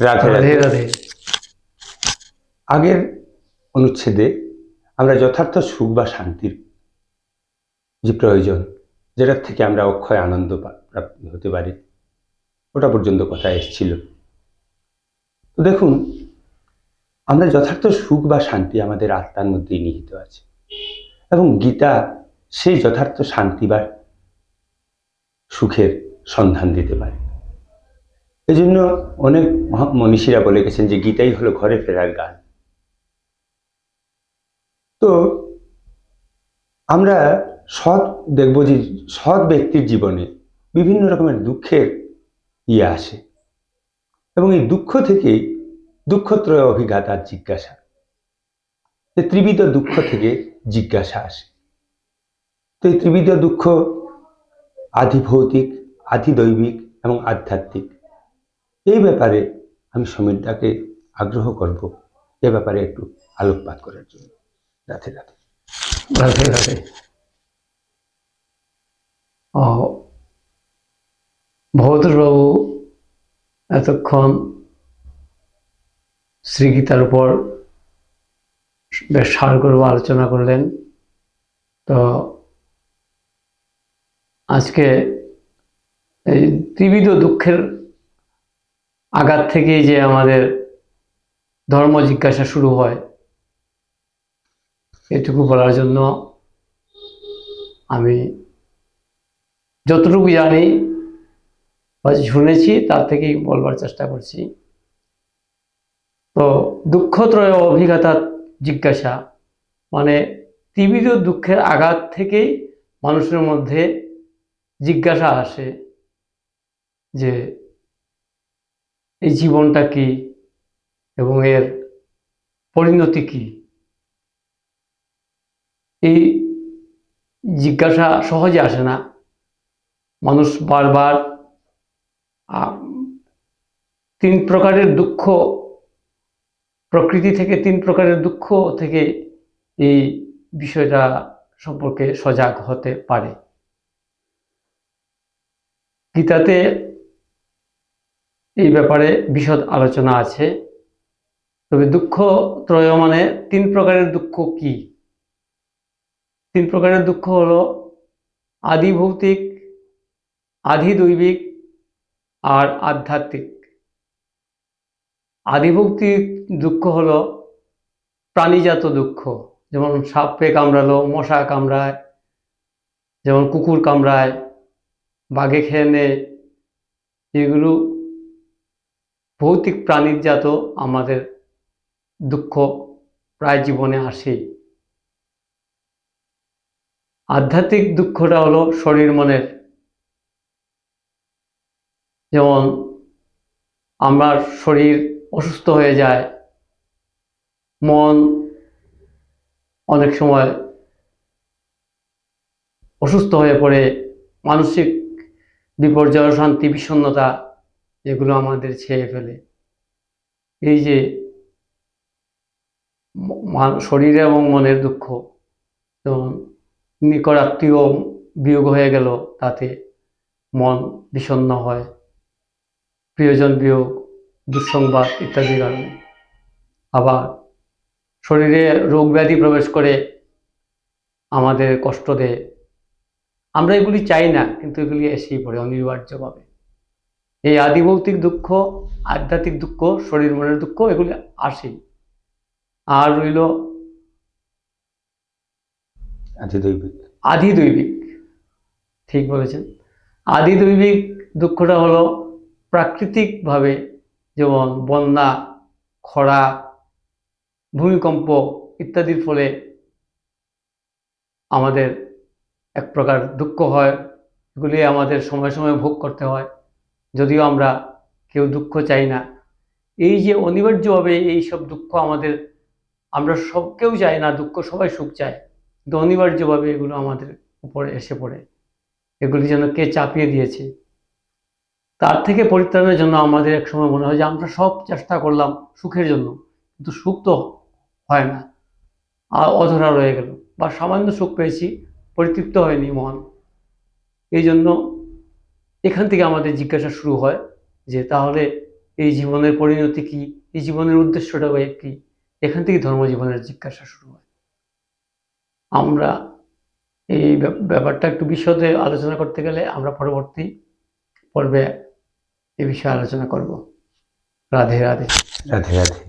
রাধে রাধে আগের অনুচ্ছেদে আমরা যথার্থ সুখ বা শান্তির যে প্রয়োজন যেটার থেকে আমরা অক্ষয় আনন্দ প্রাপ্তি হতে পারি ওটা পর্যন্ত কথা এসেছিল। তো দেখুন আমরা যথার্থ সুখ বা শান্তি আমাদের আত্মার মধ্যেই নিহিত আছে। এবং গীতা সেই যথার্থ শান্তি বা সুখের সন্ধান দিতে পারে। এই জন্য অনেক মনীষীরা বলে গেছেন যে গীতাই হলো ঘরে ফেরার গান। তো আমরা সৎ দেখব যে সৎ ব্যক্তির জীবনে বিভিন্ন রকমের দুঃখের ইয়ে আসে এবং এই দুঃখ থেকেই দুঃখত্রয় অভিজ্ঞতার জিজ্ঞাসা। ত্রিবিধ দুঃখ থেকে জিজ্ঞাসা আসে। তো এই ত্রিবিধ দুঃখ আধি ভৌতিক আধি দৈবিক এবং আধ্যাত্মিক। এই ব্যাপারে আমি সমীরদাকে আগ্রহ করব, এ ব্যাপারে একটু আলোকপাত করার জন্য। রাধে রাধে। রাধে রাধে। ভবতোষবাবু এতক্ষণ শ্রীগীতার উপর বেশ সারগর্ভ আলোচনা করলেন। তো আজকে এই ত্রিবিধ দুঃখের আঘাত থেকেই যে আমাদের ধর্ম জিজ্ঞাসা শুরু হয়, এটুকু বলার জন্য আমি যতটুকু জানি বা শুনেছি তার থেকেই বলবার চেষ্টা করছি। তো দুঃখত্রয় অভিজ্ঞতা জিজ্ঞাসা মানে ত্রিবিধ দুঃখের আঘাত থেকেই মানুষের মধ্যে জিজ্ঞাসা আসে যে এই জীবনটা কি এবং এর পরিণতি কি? এই জিজ্ঞাসা সহজে আসে না। মানুষ বারবার তিন প্রকারের দুঃখ, প্রকৃতি থেকে তিন প্রকারের দুঃখ থেকে এই বিষয়টা সম্পর্কে সজাগ হতে পারে। গীতাতে এই ব্যাপারে বিশদ আলোচনা আছে। তবে দুঃখ ত্রয় মানে তিন প্রকারের দুঃখ কি? তিন প্রকারের দুঃখ হলো আধি দৈবিক আর আধ্যাত্মিক। আদিভৌতিক দুঃখ হলো প্রাণীজাত দুঃখ, যেমন সাপে কামড়ালো, মশা কামড়ায়, যেমন কুকুর কামড়ায়, বাঘে খেয়ে নেয় এগুলো ভৌতিক প্রাণীর জাত আমাদের দুঃখ প্রায় জীবনে আসেই। আধ্যাত্মিক দুঃখটা হলো শরীর মনের। যেমন আমার শরীর অসুস্থ হয়ে যায়, মন অনেক সময় অসুস্থ হয়ে পড়ে, মানসিক বিপর্যয় শান্তি বিষণ্ণতা এগুলো আমাদের ছেয়ে ফেলে। এই যে শরীরে এবং মনের দুঃখ যেমন নিকট আত্মীয় বিয়োগ হয়ে গেল, তাতে মন বিষণ্ণ হয়, প্রিয়জন বিয়োগ, দুঃসংবাদ ইত্যাদি কারণে। আবার শরীরে রোগ ব্যাধি প্রবেশ করে, আমাদের কষ্ট দেয়। আমরা এগুলি চাই না, কিন্তু এগুলি এসেই পড়ে অনিবার্যভাবে। এই আদিভৌতিক দুঃখ আধ্যাত্মিক দুঃখ শরীর মনের দুঃখ এগুলি আসেই আর রইল আধি দৈবিক ঠিক বলেছেন। আদি দৈবিক দুঃখটা হলো প্রাকৃতিকভাবে যেমন বন্যা খরা ভূমিকম্প ইত্যাদির ফলে আমাদের এক প্রকার দুঃখ হয়। এগুলি আমাদের সময় সময় ভোগ করতে হয়। যদিও আমরা কেউ দুঃখ চাই না। এই যে অনিবার্যভাবে এই সব দুঃখ আমাদের, আমরা সব কেউ চাই না, দুঃখ সবাই সুখ চায়, কিন্তু অনিবার্যভাবে এগুলো আমাদের উপরে এসে পড়ে। এগুলি যেন কে চাপিয়ে দিয়েছে। তার থেকে পরিত্রাণের জন্য আমাদের এক সময় মনে হয় যে আমরা সব চেষ্টা করলাম সুখের জন্য, কিন্তু সুখ তো হয় না, আর অধরা রয়ে গেল, বা সামান্য সুখ পেয়েছি, পরিতৃপ্ত হয়নি মন। এই জন্য এখান থেকে আমাদের জিজ্ঞাসা শুরু হয় যে তাহলে এই জীবনের পরিণতি কি? এই জীবনের উদ্দেশ্যটা বা কি? এখান থেকে ধর্মজীবনের জিজ্ঞাসা শুরু হয়। আমরা এই ব্যাপ- ব্যাপারটা একটু বিশদে আলোচনা করতে গেলে আমরা পরবর্তী পর্বে এ বিষয়ে আলোচনা করব। রাধে রাধে। রাধে রাধে।